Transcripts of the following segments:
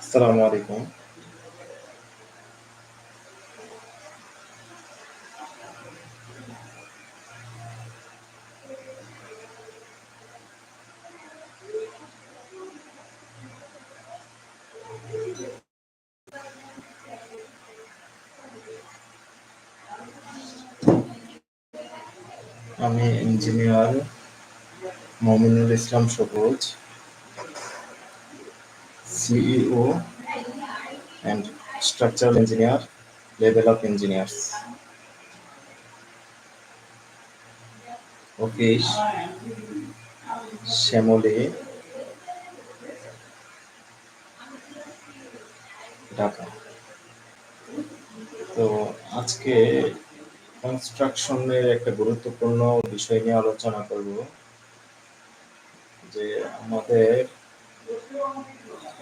Assalamualaikum. Kami engineer. Mominul Islam Sabuj CEO and structural engineer level of engineers office Shyamoli Dhaka তো আজকে কনস্ট্রাকশনের একটা গুরুত্বপূর্ণ বিষয় নিয়ে আলোচনা করব। যে আমাদের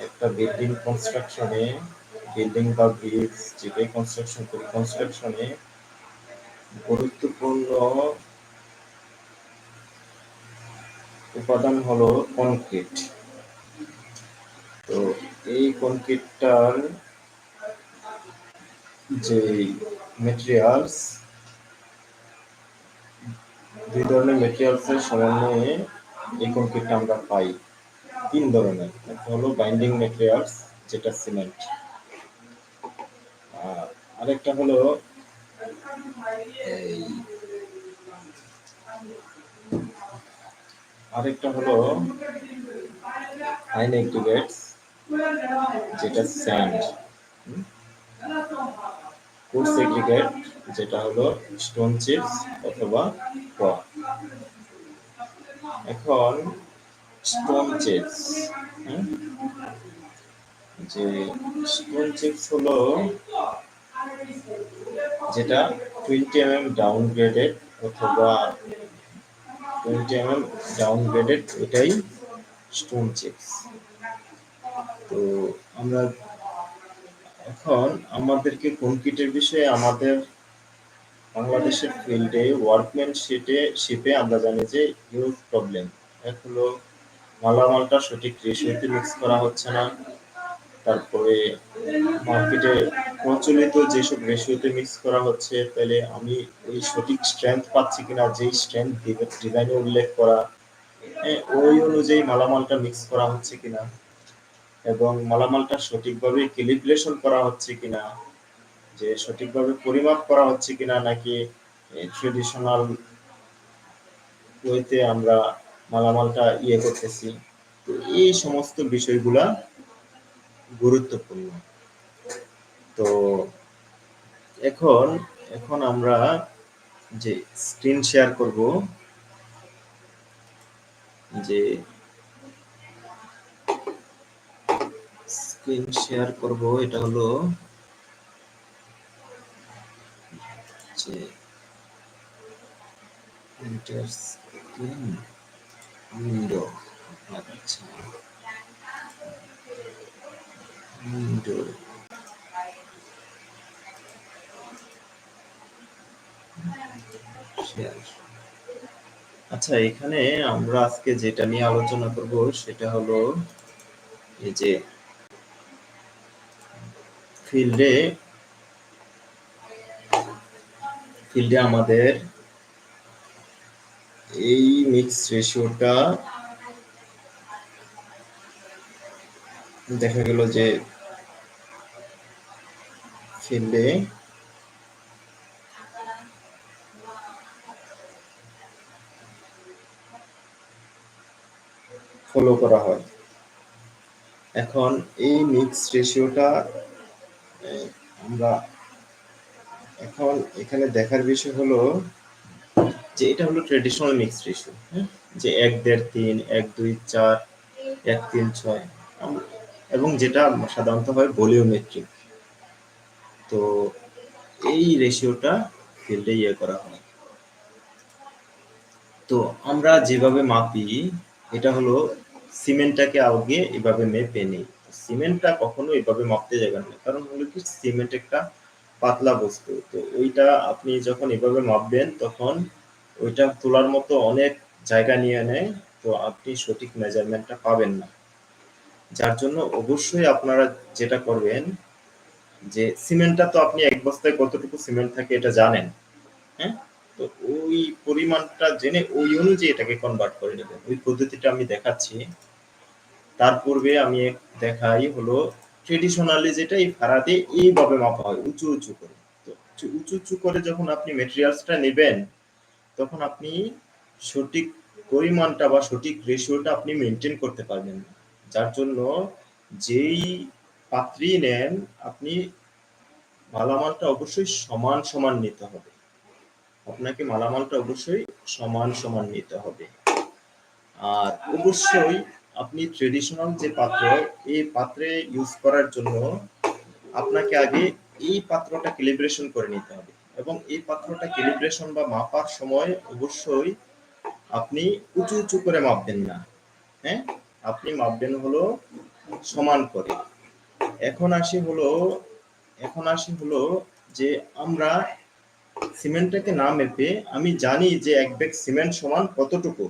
একটা বিল্ডিং কনস্ট্রাকশনে বিল্ডিং বা ব্রিজ যেটাই কনস্ট্রাকশন করি কনস্ট্রাকশনে গুরুত্বপূর্ণ উপাদান হলো কনক্রিট তো এই কনক্রিটটার যে মেটেরিয়ালস দুই ধরনের মেটেরিয়ালসের সমন্বয়ে এই কংক্রিটটা আমরা পাই তিন ধরনের। একটা হলো বাইন্ডিং মেটেরিয়ালস যেটা সিমেন্ট আরেকটা হলো এই আরেকটা হলো ফাইন অ্যাক্টিভেটস যেটা স্যান্ড কোর্স এগ্রিগেট যেটা হলো স্টোন চিপস অথবা এখন স্টোন চিপস যে স্টোন চিপস হলো যেটা টোয়েন্টি এম এম ডাউনগ্রেডেড অথবা টোয়েন্টি এম এম ডাউনগ্রেডেড এটাই স্টোন চিপস তো আমরা এখন আমাদেরকে কনক্রিটের বিষয়ে আমাদের বাংলাদেশের ফিল্ডে ওয়ার্কম্যানশিপে শিপে আমরা জানি যে হিউজ প্রবলেম এক হলো মালামালটা সঠিক রেশিওতে মিক্স করা হচ্ছে না। তারপরে মার্কেটে প্রচলিত যেসব রেশিওতে মিক্স করা হচ্ছে তাহলে আমি ওই সঠিক স্ট্রেংথ পাচ্ছি কিনা যেই স্ট্রেংথ ডিজাইনে উল্লেখ করা হ্যাঁ, ওই অনুযায়ী মালামালটা মিক্স করা হচ্ছে কিনা এবং মালামালটা সঠিকভাবে ক্যালিব্রেশন করা হচ্ছে কিনা যে সঠিকভাবে পরিমাপ করা হচ্ছে কিনা নাকি ট্রেডিশনাল ওয়েতে আমরা মালামালটা ইয়ে করতেছি। তো এই সমস্ত বিষয়গুলা গুরুত্বপূর্ণ। তো এখন এখন আমরা যে স্ক্রিন শেয়ার করব, যে স্ক্রিন শেয়ার করব, এটা হলো যে এন্টার স্ক্রিন উইন্ডো আচ্ছা। উইন্ডো আচ্ছা এখানে আমরা আজকে যেটা নিয়ে আলোচনা করব সেটা হলো এই যে ফিল্ডে ফিল্ডে আমাদের এই মিক্স রেশিওটা দেখা গেল যে ফিল্ডে ফলো করা হয়। এখন এই মিক্স রেশিওটা আমরা এখন এখানে দেখার বিষয় হলো যে এটা হলো ট্রেডিশনাল মিক্স রেশিও হ্যাঁ? যে এক, দেড়, তিন, এক, দুই, চার, এক, তিন, ছয় এবং যেটা সাধারণত হয় ভলিওমেট্রিক তো এই রেশিওটা ফিল্ডে ইয়ে করা হয়। তো আমরা যেভাবে মাপি, এটা হলো সিমেন্টটাকে আগে এভাবে মেপে নিই। সিমেন্টটা কখনো এভাবে মাপতে যাবেন না, কারণ হলো কি সিমেন্ট একটা পাতলা বস্তু। তো ওইটা আপনি যখন এভাবে মাপবেন, তখন ওইটা তোলার মতো অনেক জায়গা নিয়ে নেয়, তো আপনি সঠিক মেজারমেন্টটা পাবেন না। যার জন্য অবশ্যই আপনারা যেটা করবেন, যে সিমেন্টটা তো আপনি এক বস্তায় কতটুকু সিমেন্ট থাকে এটা জানেন হ্যাঁ? তো ওই পরিমাণটা জেনে ওই অনুযায়ী এটাকে কনভার্ট করে নেবেন। ওই পদ্ধতিটা আমি দেখাচ্ছি। তার পূর্বে আমি দেখাই হলো ট্রেডিশনালি যেটা এই ফারাতে এইভাবে মাপা হয়, উঁচু উঁচু করে। তো উঁচু উঁচু করে যখন আপনি মেটেরিয়ালসটা নেবেন, তখন আপনি সঠিক পরিমাণটা বা সঠিক রেশিওটা আপনি মেনটেন করতে পারবেন না। যার জন্য যেই পাত্রী নেন, আপনি মালামালটা অবশ্যই সমান সমান নিতে হবে। আপনাকে মালামালটা অবশ্যই সমান সমান নিতে হবে। আর অবশ্যই আপনি ট্রেডিশনাল যে পাত্র, এই পাত্রে ইউজ করার জন্য আপনাকে আগে এই পাত্রটা ক্যালিব্রেশন করে নিতে হবে। এবং এই পাত্রটা ক্যালিব্রেশন বা মাপার সময় অবশ্যই আপনি উঁচু উঁচু করে মাপবেন না। হ্যাঁ? আপনি মাপবেন হলো সমান করে। এখন আসি হলো, এখন আসি হলো যে আমরা সিমেন্টটাকে না মেপে আমি জানি যে এক ব্যাগ সিমেন্ট সমান কতটুকু।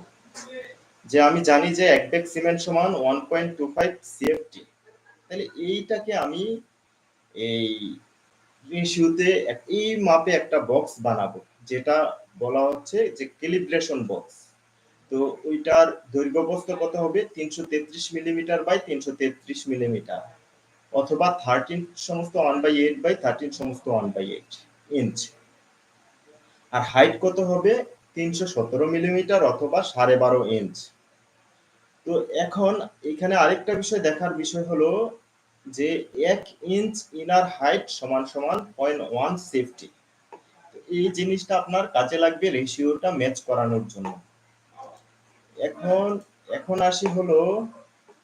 যে আমি জানি যে এক ব্যাগ সিমেন্ট সমান one point two five CFT তাহলে এইটাকে আমি এই রেশিওতে এই মাপে একটা বক্স বানাবো, যেটা বলা হচ্ছে যে ক্যালিব্রেশন বক্স তো ওইটার দৈর্ঘ্য বস্তু কত হবে? তিনশো তেত্রিশ মিলিমিটার বাই তিনশো তেত্রিশ মিলিমিটার অথবা থার্টিন সমস্ত one by eight by thirteen সমস্ত ওয়ান বাই এইট ইঞ্চ আর হাইট কত হবে? তিনশো সতেরো মিলিমিটার অথবা সাড়ে বারো ইঞ্চ তো এখন এখানে আরেকটা বিষয় দেখার বিষয় হলো যে এক ইঞ্চ ইনার হাইট সমান সমান পয়েন্ট ওয়ান সেফটি এই জিনিসটা আপনার কাজে লাগবে রেশিওটা ম্যাচ করানোর জন্য। এখন এখন আসি হলো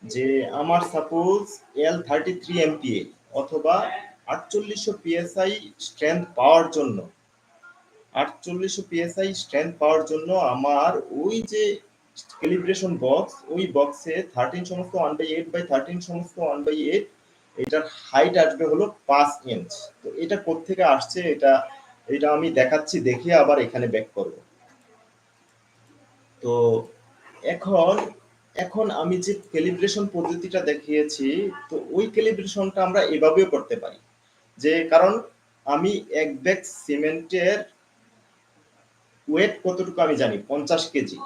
যে আমার suppose L thirty three MPA অথবা আটচল্লিশশো পিএসআই স্ট্রেংথ পাওয়ার জন্য, আটচল্লিশশো পিএসআই স্ট্রেংথ পাওয়ার জন্য আমার ওই যে ক্যালিব্রেশন বক্স ওই বক্সে থার্টিন সমস্ত one by eight by thirteen সমস্ত ওয়ান বাই এইট এটার হাইট আসবে হলো পাঁচ ইঞ্চ তো এটা কোথেকে আসছে এটা এটা আমি দেখাচ্ছি দেখে আবার এখানে ব্যাক করব। তো এখন এখন আমি যে ক্যালিব্রেশন পদ্ধতিটা দেখিয়েছি, তো ওই ক্যালিব্রেশনটা আমরা এভাবেও করতে পারি। যে কারণ, আমি এক ব্যাগ সিমেন্টের ওয়েট কতটুকু আমি জানি, পঞ্চাশ কেজি।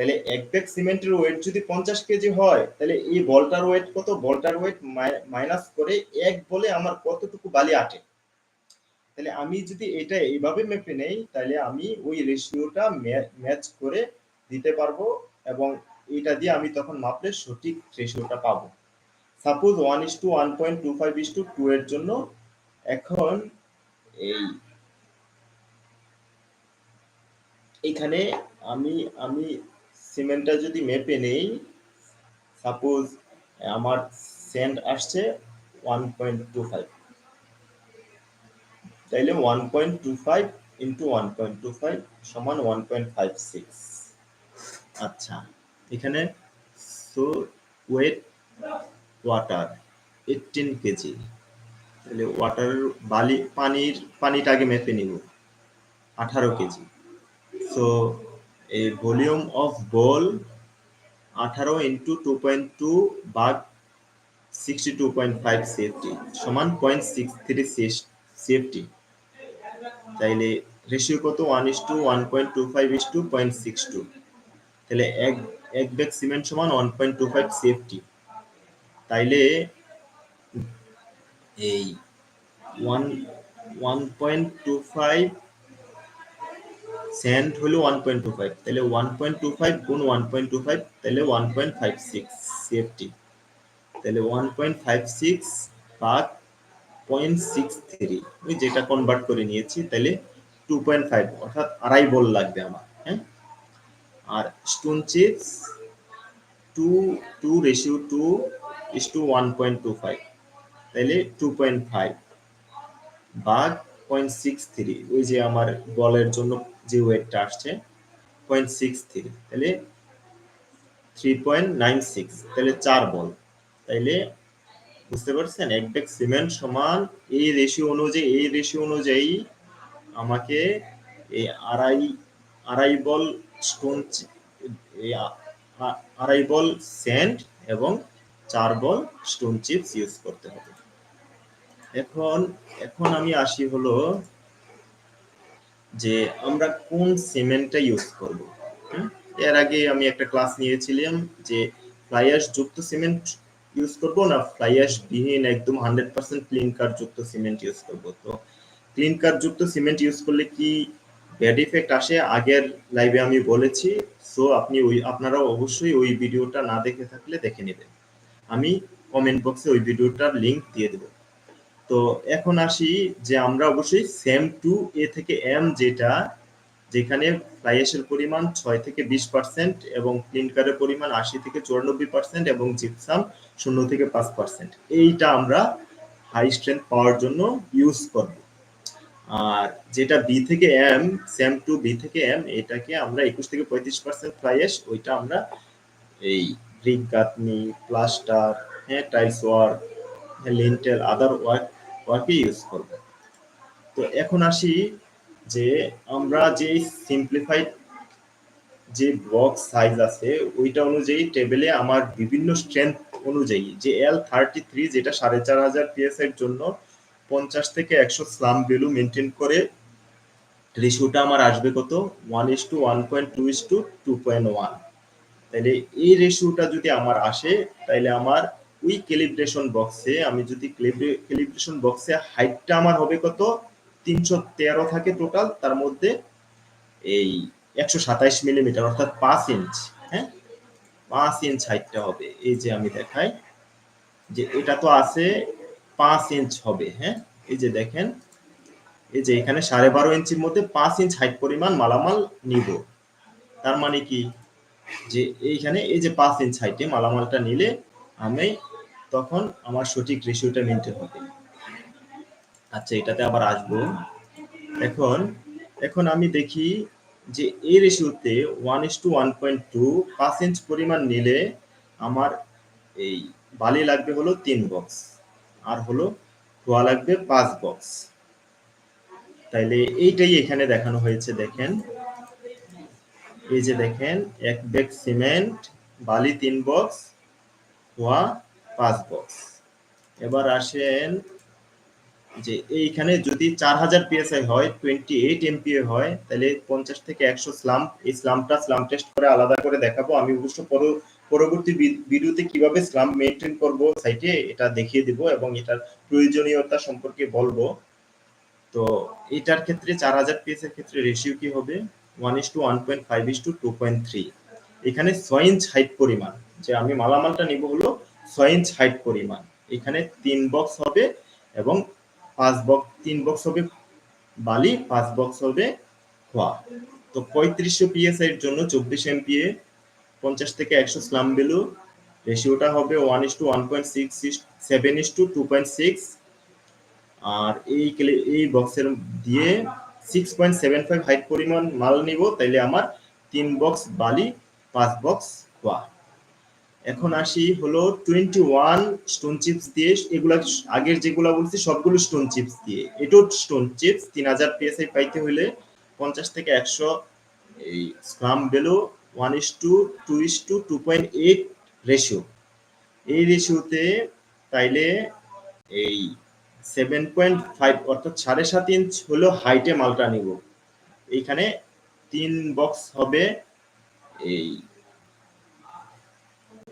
তাহলে এক ব্যাগ সিমেন্টের ওয়েট যদি পঞ্চাশ কেজি হয়, তাহলে এই বলটার ওয়েট কত? বলটার ওয়েট মাইনাস করে এক বলে আমার কতটুকু বালি আটে? তাহলে আমি যদি এটা এইভাবে মেপে নেই, তাহলে আমি ওই রেশিওটা ম্যাচ করে দিতে পারব এবং এটা দিয়ে আমি তখন মাপলে সঠিক রেশিওটা পাবো। Suppose one is to one point two five is to two এর জন্য এখন এই এখানে আমি আমি সিমেন্টটা যদি মেপে নেই সাপোজ আমার সেন্ট আসছে ওয়ান পয়েন্ট টু ফাইভ তাইলে one point two five into one point two five সমান ওয়ান পয়েন্ট ফাইভ সিক্স আচ্ছা এখানে so weight water eighteen kg তাহলে ওয়াটার বালি, পানির, পানিটা আগে মেপে নিব, আঠারো কেজি সো এই ভলিউম অফ বল আঠারো into two point two bag sixty two point five CFT সমান পয়েন্ট সিক্স থ্রি সিএফটি তাইলে রেশিও কত? One is to, one point two five is to, point six two. তাহলে এক এক ব্যাগ সিমেন্ট সমান one point two five CFT. তাইলে এই one one point two five sand হলো ওয়ান পয়েন্ট টু ফাইভ তাহলে ওয়ান পয়েন্ট টু ফাইভ গুণ one point two five তাহলে one point five six CFT তাহলে ওয়ান পয়েন্ট ফাইভ সিক্স ভাগ point six three ওই যেটা কনভার্ট করে নিয়েছি, তাহলে টু পয়েন্ট ফাইভ অর্থাৎ আড়াই বল লাগবে আমার হ্যাঁ? আর stone chips to two ratio two is to one point two five তাহলে টু পয়েন্ট ফাইভ ভাগ পয়েন্ট সিক্স থ্রি ওই যে আমার বলের জন্য যে ওয়েটটা আসছে পয়েন্ট সিক্স থ্রি তাহলে থ্রি পয়েন্ট নাইন সিক্স তাহলে চার বল। তাইলে বুঝতে পারছেন? এক ব্যাগ সিমেন্ট সমান এই রেশিও অনুযায়ী, এই রেশিও অনুযায়ী আমাকে এই আড়াই আড়াই বল স্টোন আড়াই বল স্যান্ড এবং চার বল স্টোন চিপস ইউজ করতে হবে। এখন এখন আমি আসি হলো যে আমরা কোন সিমেন্টটা ইউজ করব এর আগে আমি একটা ক্লাস নিয়েছিলাম যে ফ্লাই অ্যাশ যুক্ত সিমেন্ট ইউজ করব না ফ্লাই অ্যাশ বিহীন একদম হান্ড্রেড পার্সেন্ট ক্লিন কার যুক্ত সিমেন্ট ইউজ করব। তো ক্লিন কার যুক্ত সিমেন্ট ইউজ করলে কি ব্যাড ইফেক্ট আসে? আগের লাইভে আমি বলেছি সো আপনি ওই আপনারা অবশ্যই ওই ভিডিওটা না দেখে থাকলে দেখে নেবেন। আমি কমেন্ট বক্সে ওই ভিডিওটার লিংক দিয়ে দেব। তো এখন আসি যে আমরা অবশ্যই সেম টু এ থেকে এম যেটা, যেখানে ফ্লাইএসের পরিমাণ ছয় থেকে বিশ পার্সেন্ট এবং ক্লিনকারের পরিমাণ আশি থেকে চুরানব্বই পার্সেন্ট এবং জিপসাম শূন্য থেকে পাঁচ পার্সেন্ট এইটা আমরা হাই স্ট্রেংথ পাওয়ার জন্য ইউজ করব। আর যেটা বি থেকে এম সেম টু বি থেকে এম এটাকে আমরা একুশ থেকে পঁয়ত্রিশ পার্সেন্ট ফ্লাইএস ওইটা আমরা এই ব্রিক গাঁথনি প্লাস্টার হ্যাঁ tiles work lintel other work ওয়ার্কে use করব। তো এখন আসি যে আমরা যে সিম্পলিফাইড যে বক্স সাইজ আছে, ওইটা অনুযায়ী টেবিলে আমার বিভিন্ন স্ট্রেংথ অনুযায়ী যে এল থার্টি থ্রি যেটা সাড়ে চার হাজার পিএস এর জন্য পঞ্চাশ থেকে একশো স্লাম ভ্যালু মেনটেন করে রেশিওটা আমার আসবে কত? One is to one point two is to two point one তাহলে এই রেশিওটা যদি আমার আসে তাহলে আমার ওই ক্যালিব্রেশন বক্সে আমি যদি ক্যালিব্রেশন বক্সে হাইটটা আমার হবে কত? তিনশো তেরো থাকে টোটাল তার মধ্যে এই একশো সাতাইশ মিলিমিটার অর্থাৎ পাঁচ ইঞ্চ হ্যাঁ? পাঁচ ইঞ্চ হাইটটা হবে। এই যে আমি দেখাই, যে এটা তো আছে পাঁচ ইঞ্চ হবে হ্যাঁ? এই যে দেখেন, এই যে এখানে সাড়ে বারো ইঞ্চির মধ্যে পাঁচ ইঞ্চ হাইট পরিমাণ মালামাল নিব। তার মানে কি? যে এইখানে এই যে পাঁচ ইঞ্চ হাইটে মালামালটা নিলে আমি তখন আমার সঠিক রেশিওটা মেনটেন হবে। আচ্ছা এটাতে আবার আসব। এখন এখন আমি দেখি যে এই রেশিওতে one is to one point two পাঁচ ইঞ্চ পরিমাণ নিলে আমার এই বালি লাগবে হলো তিন বক্স আর হলো খোয়া লাগবে পাঁচ বক্স তাইলে এইটাই এখানে দেখানো হয়েছে, দেখেন। এই যে দেখেন, এক ব্যাগ সিমেন্ট বালি তিন বক্স খোয়া পাঁচ বক্স এবার আসেন যে এইখানে যদি চার হাজার পিএসআই হয় টোয়েন্টি এইট এমপিএ হয়, তাহলে পঞ্চাশ থেকে একশো স্লাম এই স্লামটা স্লাম টেস্ট করে আলাদা করে দেখাবো। আমি অবশ্য পরবর্তী ভিডিওতে কীভাবে স্লাম মেনটেন করব সাইটে এটা দেখিয়ে দিব এবং এটার প্রয়োজনীয়তা সম্পর্কে বলব। তো এটার ক্ষেত্রে চার হাজার পিএস এর ক্ষেত্রে রেশিও কি হবে? One is to one point five is to two point three এখানে ছয় ইঞ্চ হাইট পরিমাণ, যে আমি মালামালটা নিব হলো ছয় ইঞ্চ হাইট পরিমাণ। এখানে তিন বক্স হবে এবং পাঁচ বক্স তিন বক্স হবে বালি, পাঁচ বক্স হবে খোয়া। তো পঁয়ত্রিশশো পিএসআই এর জন্য চব্বিশ এমপিএ পঞ্চাশ থেকে একশো স্লাম বেলু রেশিওটা হবে one is to one point six seven is to two point six আর এই এই বক্সের দিয়ে six point seven five height পরিমাণ মাল নিব, তাইলে আমার তিন বক্স বালি, পাঁচ বক্স খোয়া। এখন আসি হলো টোয়েন্টি ওয়ান স্টোন চিপস দিয়ে, এগুলা আগের যেগুলা বলছি সবগুলো স্টোন চিপস দিয়ে। এটাও স্টোন চিপস তিন হাজার পিএসআই পাইতে হলে পঞ্চাশ থেকে একশো এই slump below one is to two is to two point eight ratio এই রেশিওতে তাইলে এই সেভেন পয়েন্ট ফাইভ অর্থাৎ সাড়ে সাত ইঞ্চ হলো হাইটে মালটা নিব। এইখানে তিন বক্স হবে এই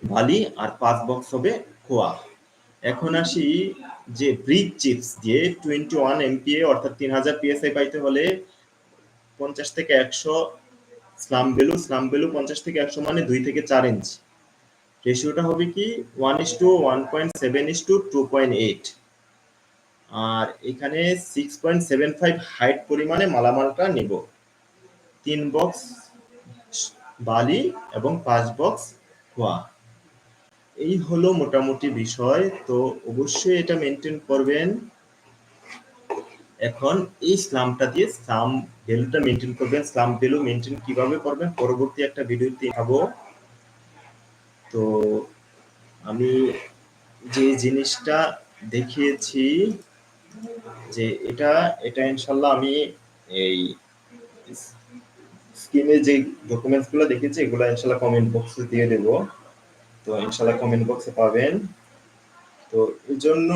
বালি আর পাঁচ বক্স হবে খোয়া। এখন আসি যে ব্রিজ চিপস দিয়ে টোয়েন্টি ওয়ান এমপিএ অর্থাৎ তিন হাজার পিএসআই পাইতে হলে পঞ্চাশ থেকে একশো স্লাম বেলু স্লাম বেলু পঞ্চাশ থেকে একশো মানে দুই থেকে চার ইঞ্চ রেশিওটা হবে কি one is to one point seven is to two point eight আর এখানে six point seven five height পরিমাণে মালামালটা নেব। তিন বক্স বালি এবং পাঁচ বক্স খোয়া। এই হলো মোটামুটি বিষয়। তো অবশ্যই এটা মেনটেন করবেন। এখন এই স্লামটা দিয়ে স্লাম ভ্যালুটা মেনটেন করবেন। স্লাম ভ্যালু মেনটেন কীভাবে করবেন পরবর্তী একটা ভিডিওতে দেখাবো। তো আমি যে জিনিসটা দেখিয়েছি যে এটা এটা ইনশাল্লাহ আমি এই স্কিমে যে ডকুমেন্টসগুলো দেখেছি এগুলো ইনশাল্লাহ কমেন্ট বক্সে দিয়ে দেব। তো ইনশাল্লাহ কমেন্ট বক্সে পাবেন। তো এই জন্য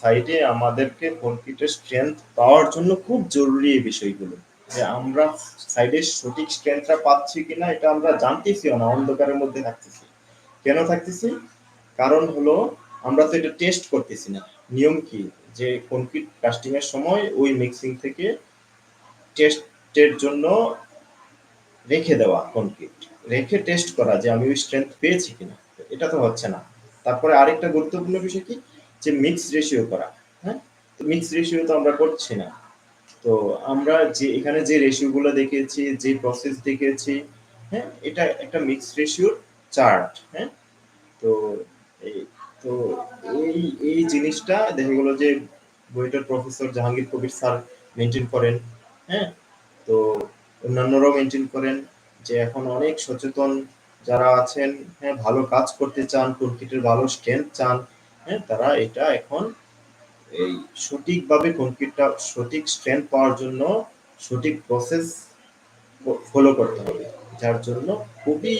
সাইডে আমাদেরকে কনক্রিটের স্ট্রেংথ পাওয়ার জন্য খুব জরুরি এই বিষয়গুলো। যে আমরা সাইডের সঠিক স্ট্রেংথটা পাচ্ছি কিনা, এটা আমরা জানতেছি না, অন্ধকারের মধ্যে থাকতেছি। কেন থাকতেছি? কারণ হলো, আমরা তো এটা টেস্ট করতেছি না। নিয়ম কি? যে কনক্রিট কাস্টিং এর সময় ওই মিক্সিং থেকে টেস্টের জন্য রেখে দেওয়া কনক্রিট রেখে টেস্ট করা যে আমি ওই স্ট্রেংথ পেয়েছি কিনা। এটা তো হচ্ছে না। তারপরে আরেকটা গুরুত্বপূর্ণ বিষয় কি? যে মিক্স রেশিও করা হ্যাঁ? তো মিক্স রেশিও তো আমরা করছি না। তো আমরা যে, এখানে যে রেশিওগুলো দেখেছি যে প্রসেস দেখেছি হ্যাঁ? এটা একটা মিক্স রেশিওর চার্ট হ্যাঁ? তো এই তো এই এই জিনিসটা দেখা গেলো যে বইটার professor Jahangir Kabir sir maintain করেন হ্যাঁ? তো অন্যান্যরাও মেনটেন করেন যে এখন অনেক সচেতন যারা আছেন হ্যাঁ ভালো কাজ করতে চান কনক্রিটের ভালো স্ট্রেংথ চান হ্যাঁ তারা এটা এখন এই সঠিকভাবে কনক্রিটটা সঠিক স্ট্রেংথ পাওয়ার জন্য সঠিক প্রসেস ফলো করতে হবে। যার জন্য খুবই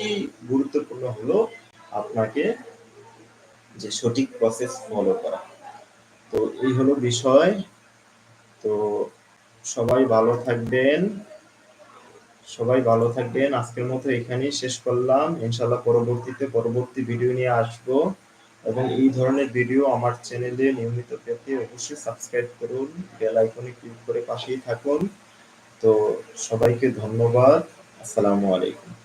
গুরুত্বপূর্ণ হলো আপনাকে যে সঠিক প্রসেস ফলো করা। তো এই হলো বিষয়। তো সবাই ভালো থাকবেন। সবাই ভালো থাকবেন। আজকের মতো এখানেই শেষ করলাম। ইনশাল্লাহ পরবর্তীতে পরবর্তী ভিডিও নিয়ে আসব। এবং এই ধরনের ভিডিও আমার চ্যানেলে নিয়মিত পেতে অবশ্যই সাবস্ক্রাইব করুন, বেল আইকনে ক্লিক করে পাশেই থাকুন। তো সবাইকে ধন্যবাদ। আসসালামু আলাইকুম।